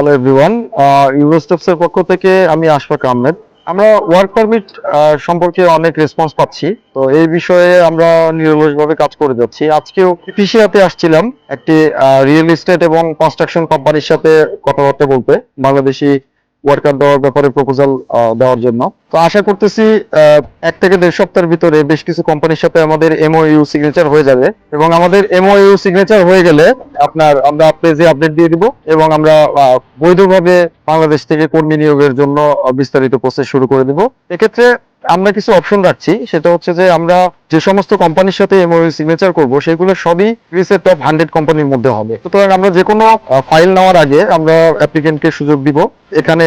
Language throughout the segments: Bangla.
হ্যালো এভরিওয়ান ইউরোস্টেপস পক্ষ থেকে আমি আশফাক আহমেদ। আমরা ওয়ার্ক পারমিট সম্পর্কে অনেক রেসপন্স পাচ্ছি। তো এই বিষয়ে আমরা নিরলসভাবে কাজ করে যাচ্ছি। আজকেও পিসিআতে আসছিলাম একটি রিয়েল এস্টেট এবং কনস্ট্রাকশন কোম্পানির সাথে কথাবার্তা বলতে। বাংলাদেশি ওয়ার্কার দেওয়ার ব্যাপারে প্রপোজাল দেওয়ার জন্য। তো আশা করতেছি এক থেকে দেড় সপ্তাহের ভিতরে বেশ কিছু কোম্পানির সাথে আমাদের এমওইউ সিগনেচার হয়ে যাবে। এবং আমাদের এমওইউ সিগনেচার হয়ে গেলে আপনার, আমরা পেজে আপডেট দিয়ে দিব এবং আমরা বৈধভাবে বাংলাদেশ থেকে কর্মী নিয়োগের জন্য বিস্তারিত প্রসেস শুরু করে দিব। এক্ষেত্রে আমরা কিছু অপশন রাখছি, সেটা হচ্ছে যে আমরা যে সমস্ত কোম্পানির সাথে এমওইউ সিগনেচার করব, সেগুলো সবই গ্রিসের টপ হান্ড্রেড কোম্পানির মধ্যে হবে। সুতরাং আমরা যে কোনো ফাইল নেওয়ার আগে আমরা অ্যাপ্লিকেন্টকে সুযোগ দিব। এখানে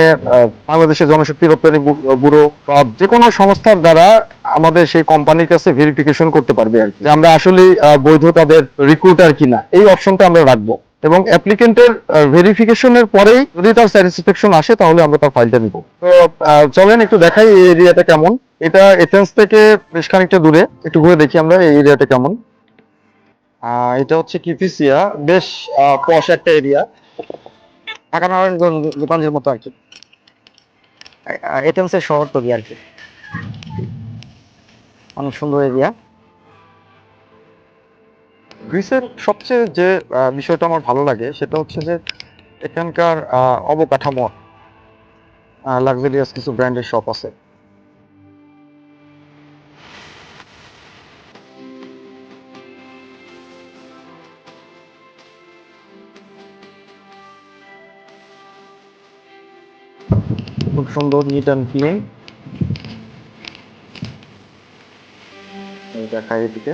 বাংলাদেশের জনশক্তি রপ্তানি ব্যুরো বা যে কোনো সংস্থার দ্বারা আমাদের সেই কোম্পানির কাছে ভেরিফিকেশন করতে পারবে আর কি। আমরা আসলে বৈধ তাদের রিক্রুটার কিনা, এই অপশনটা আমরা রাখব। এবং অ্যাপ্লিকেন্টের ভেরিফিকেশনের পরেই যদি তার স্যাটিসফ্যাকশন আসে, তাহলে আমরা তার ফাইলটা নিব। তো চলেন একটু দেখাই এই এরিয়াটা কেমন। এটা এথেন্স থেকে বেশ খানিকটা দূরে। একটু ঘুরে দেখি আমরা এই এরিয়াটা কেমন। এটা হচ্ছে কিফিসিয়া বেশ পশ একটা এরিয়া ঢাকা নারায়ণগঞ্জ দোকানের মতো আর কি। এথেন্সের শহর তৈরি আর কি। অনেক সুন্দর এরিয়া গ্রিসের সবচেয়ে যে বিষয়টা আমার ভালো লাগে, সেটা হচ্ছে যে, এখানকার অবকাঠামো লাক্সারিয়াস কিছু ব্র্যান্ডের শপ আছে। খুব সুন্দর নিট অ্যান্ড ক্লিন দেখাই এদিকে।